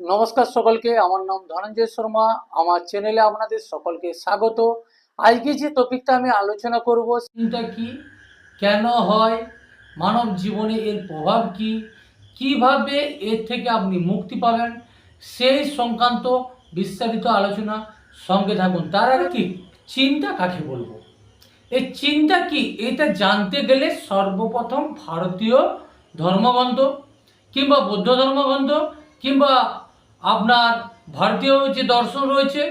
নমস্কার সকলকে, আমার নাম ধনঞ্জয় শর্মা, আমার চ্যানেলে আপনাদের সকলকে স্বাগত। আজকে যে টপিকটা আমি আলোচনা করব, সেটা কি? কেন হয়? মানব জীবনে এর প্রভাব কি? কীভাবে এর থেকে আপনি মুক্তি পাবেন? সেই সংক্রান্ত বিস্তারিত আলোচনা সঙ্গে থাকুন। তার আগে কি? চিন্তা কাকে বলব? এই চিন্তা কি? এটা জানতে গেলে সর্বপ্রথম ভারতীয় ধর্মগ্রন্থ কিংবা বৌদ্ধ ধর্মগ্রন্থ কিংবা আপনার ভারতীয় যে দর্শন রয়েছে,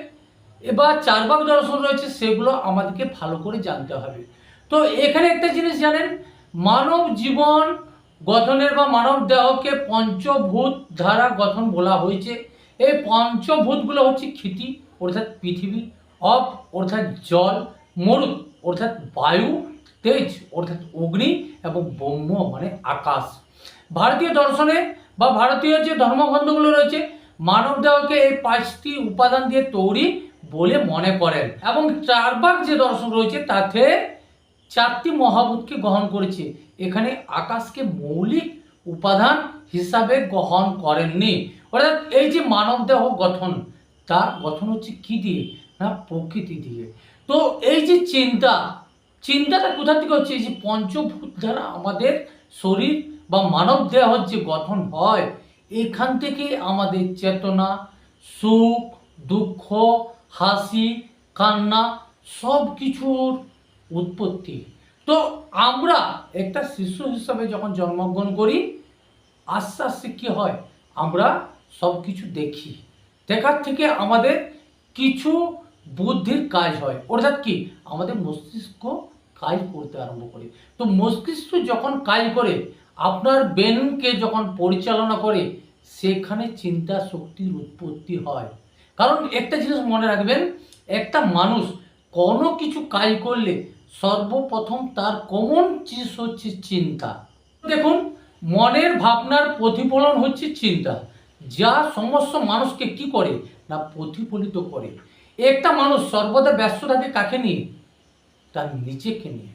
এবার চারবাক দর্শন রয়েছে, সেগুলো আমাদেরকে ভালো করে জানতে হবে। তো এখানে একটা জিনিস জানেন, মানব জীবন গঠনের বা মানব দেহকে পঞ্চভূত দ্বারা গঠন বলা হয়েছে। এই পঞ্চভূতগুলো হচ্ছে ক্ষিতি, অর্থাৎ পৃথিবী, অপ, অর্থাৎ জল, মরুত, অর্থাৎ বায়ু, তেজ, অর্থাৎ অগ্নি এবং ব্রহ্ম মানে আকাশ। ভারতীয় দর্শনে বা ভারতীয় যে ধর্মগ্রন্থগুলো রয়েছে মানব দেহকে এই পাঁচটি উপাদান দিয়ে তৈরি বলে মনে করেন। এবং চারবার যে দর্শন রয়েছে, তাতে চারটি মহাভূতকে গ্রহণ করেছে। এখানে আকাশকে মৌলিক উপাদান হিসাবে গ্রহণ করেননি। অর্থাৎ এই যে মানব দেহ গঠন, তার গঠন হচ্ছে কি দিয়ে? না, প্রকৃতি দিয়ে। তো এই যে চিন্তা, চিন্তাটা কোথা থেকে হচ্ছে? এই যে পঞ্চভূত দ্বারা আমাদের শরীর বা মানব দেহ যে গঠন হয় এখান থেকে আমাদের চেতনা, সুখ, দুঃখ, হাসি, কান্না সব কিছুর উৎপত্তি। তো আমরা একটা শিশু হিসাবে যখন জন্মগ্রহণ করি, আস্তে আস্তে কী হয়? আমরা সব কিছু দেখি। দেখার থেকে আমাদের কিছু বুদ্ধির কাজ হয়। অর্থাৎ কি? আমাদের মস্তিষ্ক কাজ করতে আরম্ভ করে। তো মস্তিষ্ক যখন কাজ করে আপনার ব্রেনকে যখন পরিচালনা করে, সেখানে চিন্তা শক্তির উৎপত্তি হয়। কারণ একটা জিনিস মনে রাখবেন, একটা মানুষ কোনো কিছু কাজ করলে সর্বপ্রথম তার কমন জিনিস হচ্ছে চিন্তা। দেখুন, মনের ভাবনার প্রতিফলন হচ্ছে চিন্তা। যা সমস্ত মানুষকে কি করে? না, প্রতিফলিত করে। একটা মানুষ সর্বদা ব্যস্ত থাকে কাকে নিয়ে? তার নিজেকে নিয়ে।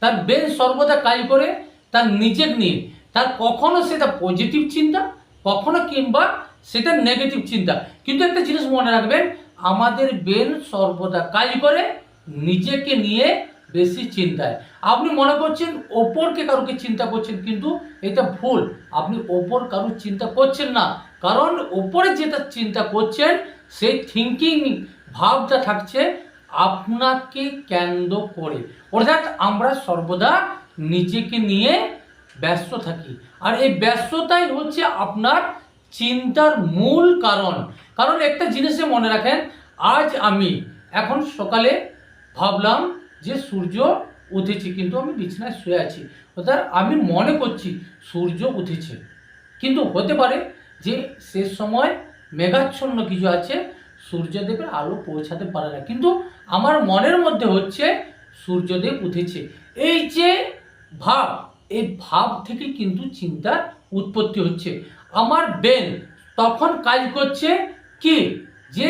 তার বেন সর্বদা কাজ করে তার নিজের নিয়ে। তার কখনো সেটা পজিটিভ চিন্তা, কখনো কিংবা সেটা নেগেটিভ চিন্তা। কিন্তু একটা জিনিস মনে রাখবেন, আমাদের বেন সর্বদা কাজ করে নিজেকে নিয়ে বেশি চিন্তায়। আপনি মনে করছেন ওপরকে কারোকে চিন্তা করছেন, কিন্তু এটা ভুল। আপনি ওপর কারোর চিন্তা করছেন না। কারণ ওপরে যেটা চিন্তা করছেন, সেই থিঙ্কিং ভাবটা থাকছে আপনাকে কেন্দ্র করে। অর্থাৎ আমরা সর্বদা নিজেকে নিয়ে ব্যস্ত থাকি। আর এই ব্যস্ততাই হচ্ছে আপনার চিন্তার মূল কারণ। কারণ একটা জিনিসে মনে রাখেন, আজ আমি, এখন সকালে ভাবলাম যে সূর্য উঠেছে, কিন্তু আমি বিছানায় শুয়ে আছি। অর্থাৎ আমি মনে করছি সূর্য উঠেছে। কিন্তু হতে পারে যে সে সময় মেঘাচ্ছন্ন কিছু আছে, সূর্যদেবের আলো পৌঁছাতে পারে না। কিন্তু আমার মনের মধ্যে হচ্ছে সূর্যদেব উঠেছে। এই যে ভাব, এই ভাব থেকে কিন্তু চিন্তার উৎপত্তি হচ্ছে। আমার বেন তখন কাজ করছে কি? যে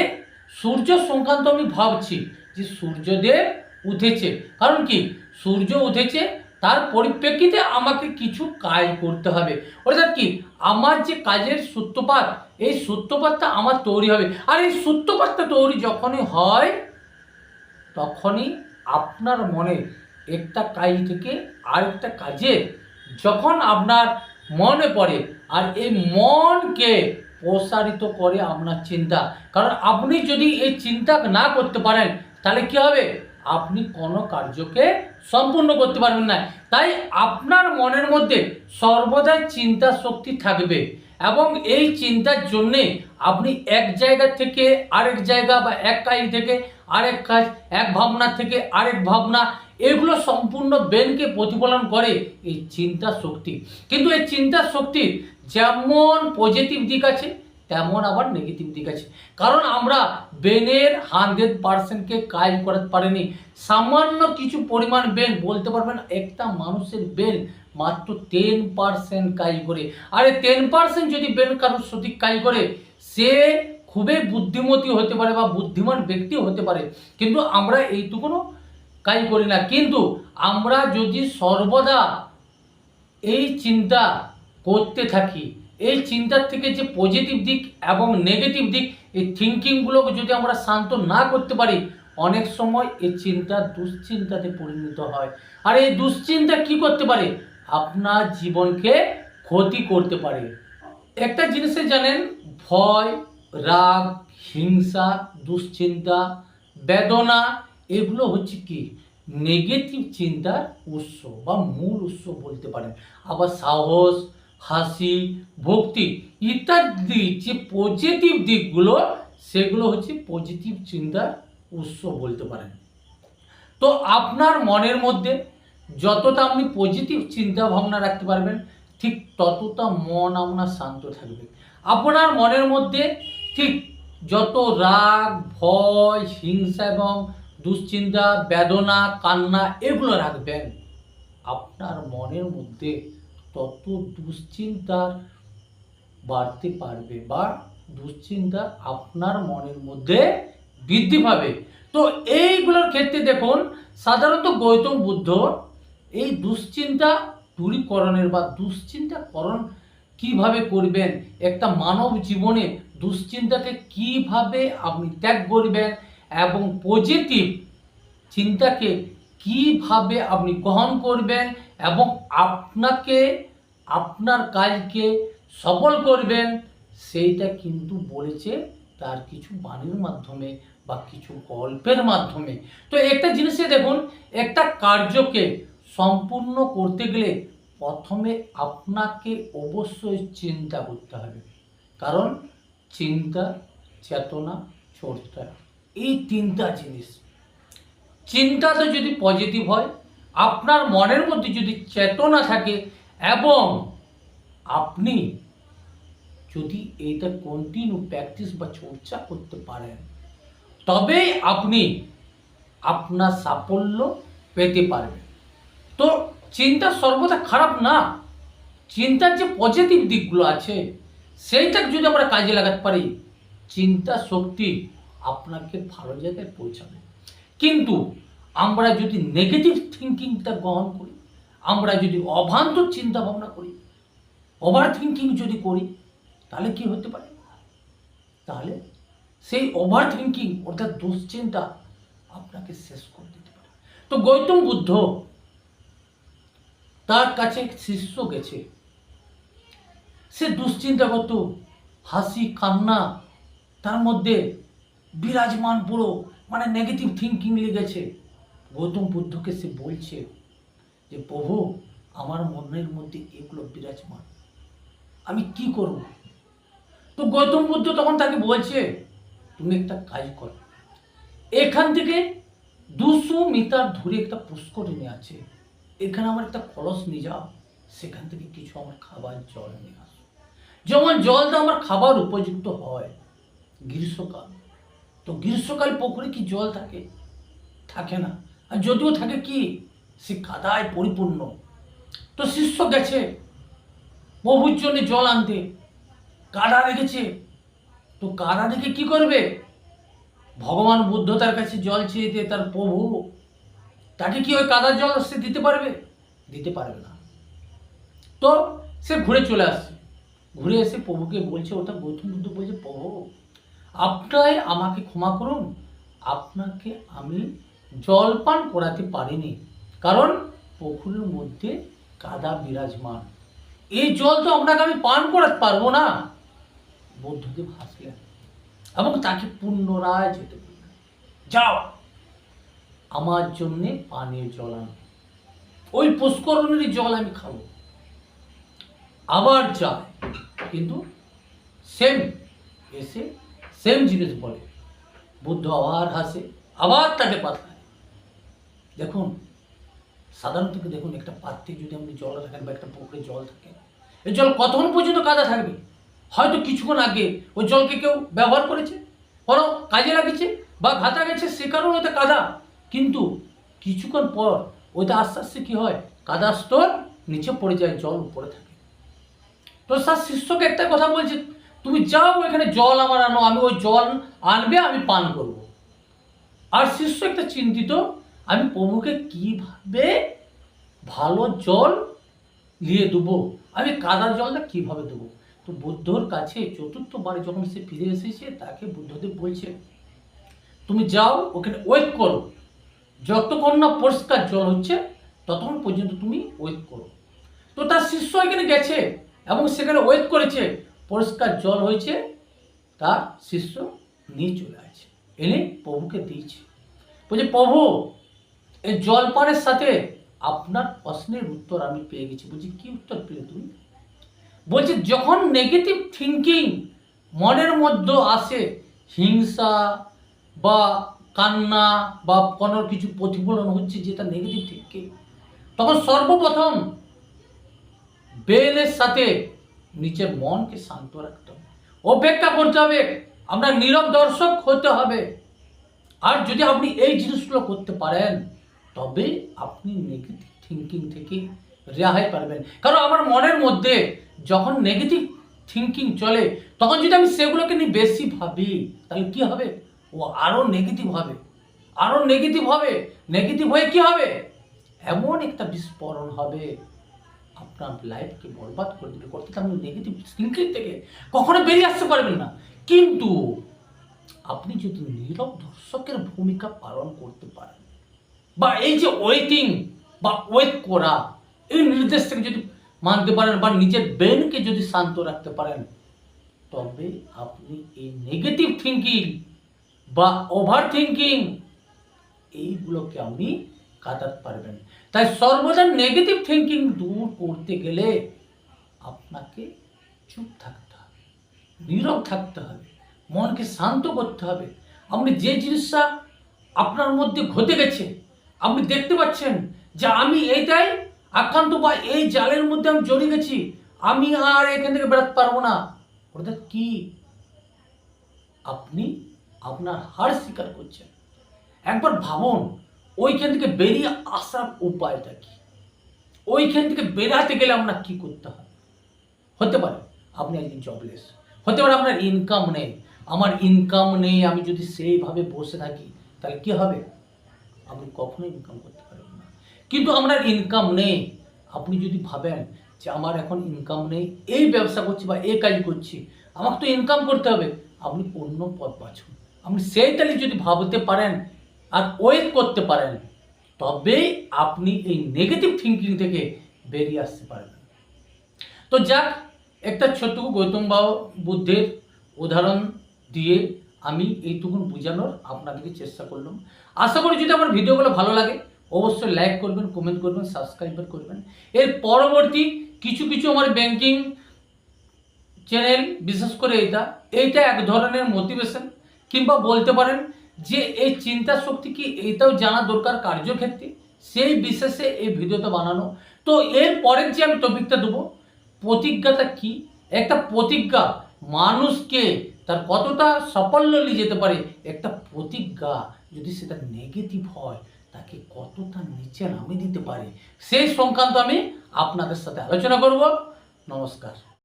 সূর্য সংক্রান্ত আমি ভাবছি, যে সূর্যদেব উঠেছে। কারণ কি? সূর্য উঠেছে, তার পরিপ্রেক্ষিতে আমাকে কিছু কাজ করতে হবে। অর্থাৎ কি? আমার যে কাজের সূত্রপাত, এই সূত্রপাতটা আমার তৈরি হবে। আর এই সূত্রপাতটা তৈরি যখনই হয়, তখনই আপনার মনে একটা কাজ থেকে আরেকটা কাজে যখন আপনার মনে পড়ে, আর এই মনকে প্রসারিত করে আপনার চিন্তা। কারণ আপনি যদি এই চিন্তা না করতে পারেন, তাহলে কি হবে? আপনি কোনো কার্যকে সম্পূর্ণ করতে পারবেন না। তাই আপনার মনের মধ্যে সর্বদাই চিন্তা শক্তি থাকবে এবং এই চিন্তার জন্যে আপনি এক জায়গা থেকে আরেক জায়গা বা এক কাজ থেকে আরেক কাজ, এক ভাবনা থেকে আরেক ভাবনা এগুলো সম্পূর্ণ ব্রেনকে প্রতিফলন করে এই চিন্তা শক্তি। কিন্তু এই চিন্তা শক্তির যেমন পজিটিভ দিক আছে, তেমন আবার নেগেটিভ দিক আছে। কারণ আমরা ব্রেনের হান্ড্রেড পার্সেন্টকে কাজ করাতে পারিনি। সামান্য কিছু পরিমাণ ব্রেন, বলতে পারবেন একটা মানুষের ব্রেন মাত্র টেন পার্সেন্ট কাজ করে। আর এই টেন পার্সেন্ট যদি ব্রেন কারোর সঠিক কাজ করে, সে খুবই বুদ্ধিমতী হতে পারে বা বুদ্ধিমান ব্যক্তিও হতে পারে। কিন্তু আমরা এইটুকুনও কাজ করি না। কিন্তু আমরা যদি সর্বদা এই চিন্তা করতে থাকি, এই চিন্তার থেকে যে পজিটিভ দিক এবং নেগেটিভ দিক, এই থিঙ্কিংগুলোকে যদি আমরা শান্ত না করতে পারি, অনেক সময় এই চিন্তা দুশ্চিন্তাতে পরিণত হয়। আর এই দুশ্চিন্তা কি করতে পারে? আপনার জীবনকে ক্ষতি করতে পারে। একটা জিনিসে জানেন, ভয়, রাগ, হিংসা, দুশ্চিন্তা, বেদনা এগুলো হচ্ছে কি? নেগেটিভ চিন্তার উৎস বা মূল উৎস বলতে পারেন। আবার সাহস, হাসি, ভক্তি ইত্যাদি যে পজিটিভ দিকগুলো, সেগুলো হচ্ছে পজিটিভ চিন্তার উৎস বলতে পারেন। তো আপনার মনের মধ্যে যতটা আপনি পজিটিভ চিন্তা ভাবনা রাখতে পারবেন, ঠিক ততটা মন আপনার শান্ত থাকবে। আপনার মনের মধ্যে ঠিক যত রাগ, ভয়, হিংসা এবং দুশ্চিন্তা, বেদনা, কান্না, এগুলো রাখবেন। আপনার মনের মধ্যে তত দুশ্চিন্তার বাড়তে পারবে বা দুশ্চিন্তা আপনার মনের মধ্যে বৃদ্ধি পাবে। তো এইগুলোর ক্ষেত্রে দেখুন, সাধারণত গৌতম বুদ্ধ এই দুশ্চিন্তা দূরীকরণের বা দুশ্চিন্তাকরণ কীভাবে করবেন, একটা মানব জীবনে দুশ্চিন্তাকে কীভাবে আপনি ত্যাগ করবেন এবং পজিটিভ চিন্তাকে কীভাবে আপনি গ্রহণ করবেন এবং আপনাকে, আপনার কাজকে সফল করবেন, সেইটা কিন্তু বলেছে তার কিছু বাণীর মাধ্যমে বা কিছু গল্পের মাধ্যমে। তো একটা জিনিসে দেখুন, একটা কার্যকে সম্পূর্ণ করতে গেলে প্রথমে আপনাকে অবশ্যই চিন্তা করতে হবে। কারণ চিন্তা, চেতনা, চর্চা। এই তিনটা জিনিস। চিন্তাটা যদি পজিটিভ হয়, আপনার মনের মধ্যে যদি চেতনা থাকে এবং আপনি যদি এইটা কন্টিনিউ প্র্যাকটিস বা চর্চা করতে পারেন, তবেই আপনি আপনার সাফল্য পেতে পারবেন। তো চিন্তা সর্বদা খারাপ না। চিন্তার যে পজিটিভ দিকগুলো আছে সেইটাকে যদি আমরা কাজে লাগাতে পারি, চিন্তা শক্তি আপনাকে ভালো জায়গায় পৌঁছাবে। কিন্তু আমরা যদি নেগেটিভ থিঙ্কিংটা গ্রহণ করি, আমরা যদি অভান্ত চিন্তা ভাবনা করি ওভার থিঙ্কিং যদি করি, তাহলে কি হতে পারে? তাহলে সেই ওভার থিঙ্কিং অর্থাৎ দুশ্চিন্তা আপনাকে শেষ করে দিতে পারে। তো গৌতম বুদ্ধ তার কাছে শিষ্য গেছে। সে দুশ্চিন্তাগত হাসি, কান্না তার মধ্যে বিরাজমান পুরো মানে নেগেটিভ থিঙ্কিং লেগেছে। গৌতম বুদ্ধকে সে বলছে যে, প্রভু, আমার মনের মধ্যে এগুলো বিরাজমান। আমি কি করব? তো গৌতম বুদ্ধ তখন তাকে বলছে, তুমি একটা কাজ করো। এখান থেকে দুশো মিটার দূরে একটা পুষ্করিণী আছে। এখানে আমার একটা কলস নিয়ে যাও। সেখান থেকে কিছু আমার খাবার, জল নিয়ে আসো। যেমন জলটা আমার খাবার উপযুক্ত হয়, গ্রীষ্মকাল। তো গ্রীষ্মকাল পুকুরে কি জল থাকে? থাকে না। আর যদিও থাকে কি? সে কাদায় পরিপূর্ণ। তো শিষ্য গেছে, প্রভুর জন্য জল আনতে। কাদা রেখেছে? তো কাদা রেখে কি করবে? ভগবান বুদ্ধ তার কাছে জল চেয়েতে তার প্রভু, তাকে কি ওই কাদার জল সে দিতে পারবে? দিতে পারবে না। তো সে ঘুরে চলে আসছে। ঘুরে এসে প্রভুকে বলছে, ওটা গৌতম বুদ্ধ বলছে, প্রভু আপনাই আমাকে ক্ষমা করুন। আপনাকে আমি জল পান করাতে পারিনি, কারণ পুকুরের মধ্যে কাদা বিরাজমান। এই জল তো আপনাকে আমি পান করাতে পারব না। বুদ্ধদেব হাসলেন এবং তাকে পুনরায় যেতে বললেন। যাও, আমার জন্যে পানীয় জল আনো। ওই পুষ্করণেরই জল আমি খাব। আবার যায়, কিন্তু সেম এসে সেম জিনিস বলে। বুদ্ধ আবার হাসে, আবার তাকে পাঠায়। দেখুন, সাধারণত দেখুন, একটা পাত্রে যদি আপনি জল রাখেন বা একটা পুকুরে জল থাকে, এই জল কতক্ষণ পর্যন্ত কাদা থাকবে? হয়তো কিছুক্ষণ আগে ওই জলকে কেউ ব্যবহার করেছে কোনো কাজে লাগিয়েছে বা ঘাটা গেছে, সে কারণে ওতে কাদা। কিন্তু কিছুক্ষণ পর ওইটা আস্তে আস্তে কী হয়? কাদা স্তর নিচে পড়ে যায়, জল উপরে থাকে। তো স্যার শিষ্যকে একটা কথা বলছে তুমি যাও এখানে জল আমার আনো, আমি ওই জল আনবে, আমি পান করব। আর শিষ্য একটা চিন্তিত, আমি প্রভুকে কীভাবে ভালো জল নিয়ে দেবো? আমি কাদার জলটা কীভাবে দেবো? তো বুদ্ধর কাছে চতুর্থবারে যখন সে ফিরে এসেছে, তাকে বুদ্ধদেব বলছে, তুমি যাও, ওখানে ওয়েট করো। যতক্ষণ না পরিষ্কার জল হচ্ছে, ততক্ষণ পর্যন্ত তুমি ওয়েট করো। তো তার শিষ্য এখানে গেছে এবং সেখানে ওয়েট করেছে। পরিষ্কার জল হয়েছে, তার শিষ্য নিয়ে চলে আছে এনে প্রভুকে দিয়েছে। বলছে, প্রভু, এই জলপানের সাথে আপনার প্রশ্নের উত্তর আমি পেয়ে গেছি। বলছি, কি উত্তর পেলে তুমি? বলছে, যখন নেগেটিভ থিঙ্কিং মনের মধ্যে আসে, হিংসা বা কান্না বা কোনো কিছু প্রতিফলন হচ্ছে যেটা নেগেটিভ থিঙ্কিং তখন সর্বপ্রথম বেলের সাথে নিজের মনকে শান্ত রাখতে হবে। অপেক্ষা করতে হবে, আমরা নীরব দর্শক হতে হবে। আর যদি আপনি এই জিনিসগুলো করতে পারেন, তবে আপনি নেগেটিভ থিঙ্কিং থেকে রেহাই পারবেন কারণ আমার মনের মধ্যে যখন নেগেটিভ থিঙ্কিং চলে, তখন যদি আমি সেগুলোকে নিয়ে বেশি ভাবি, তাহলে কি হবে? ও আরও নেগেটিভ হবে। আরও নেগেটিভ হবে। নেগেটিভ হয়ে কি হবে? এমন একটা বিস্ফোরণ হবে। আপনার লাইফকে বরবাদ করে দেবে, করতে আপনি নেগেটিভ থিঙ্কিং থেকে কখনো বেরিয়ে আসতে পারবেন না। কিন্তু আপনি যদি নীরব দর্শকের ভূমিকা পালন করতে পারেন, বা এই যে ওয়েটিং বা ওয়েট করা, এই নির্দেশ থেকে যদি মানতে পারেন বা নিজের ব্রেনকে যদি শান্ত রাখতে পারেন, তবে আপনি এই নেগেটিভ থিঙ্কিং বা ওভার থিঙ্কিং এইগুলোকে আপনি কাটাতে পারবেন। তাই সর্বদা নেগেটিভ থিঙ্কিং দূর করতে গেলে আপনাকে চুপ থাকতে হবে, নীরব থাকতে হবে, মনকে শান্ত করতে হবে। আপনি যে জিনিসটা আপনার মধ্যে ঘটে গেছে, আপনি দেখতে পাচ্ছেন যে আমি এইটাই আক্রান্ত বা এই জালের মধ্যে আমি জড়িয়ে গেছি, আমি আর এখান থেকে বেরোতে পারব না। অর্থাৎ কি? আপনি আপনার হার স্বীকার করছেন। একবার ভাবুন ওইখান থেকে বেরিয়ে আসার উপায়টা কি? ওইখান থেকে বেরাতে গেলে আমরা কি করতে হবে হতে পারে আপনি একদিন জবলেস হতে পারে আপনার ইনকাম নেই। আমার ইনকাম নেই, আমি যদি সেইভাবে বসে থাকি, তাহলে কি হবে? আপনি কখনোই ইনকাম করতে পারবেন না। কিন্তু আপনার ইনকাম নেই। আপনি যদি ভাবেন যে আমার এখন ইনকাম নেই, এই ব্যবসা করছি বা এই কাজ করছি, আমাকে তো ইনকাম করতে হবে। আপনি অন্য পথ বাছুন। আপনি সেইটাই যদি ভাবতে পারেন আর ওয়েট করতে পারেন, তবেই আপনি এই নেগেটিভ থিঙ্কিং থেকে বেরিয়ে আসতে পারবেন। তো যাক, একটা ছোট্ট গৌতম বুদ্ধের উদাহরণ দিয়ে আমি এইটুকুন বোঝানোর আপনাদেরকে চেষ্টা করলাম। আশা করি যদি আমার ভিডিওগুলো ভালো লাগে, অবশ্যই লাইক করবেন কমেন্ট করবেন সাবস্ক্রাইব করবেন। এর পরবর্তী কিছু কিছু আমার ব্যাংকিং চ্যানেল বিশেষ করে এইটা এইটা এক ধরনের মোটিভেশন কিংবা বলতে পারেন যে এই চিন্তা শক্তি কি এইটাও জানা দরকার কার্যক্ষেত্রে। সেই বিশেষে এই ভিডিওটা বানানো। তো এর পরের যে আমি টপিকটা দেবো, প্রতিজ্ঞাটা কি? একটা প্রতিজ্ঞা মানুষকে তার কতটা সাফল্য নিয়ে যেতে পারে, একটা প্রতিজ্ঞা যদি সেটা নেগেটিভ হয়, তাকে কতটা নিচে নামিয়ে দিতে পারে, সেই সংক্রান্ত আমি আপনাদের সাথে আলোচনা করব। নমস্কার।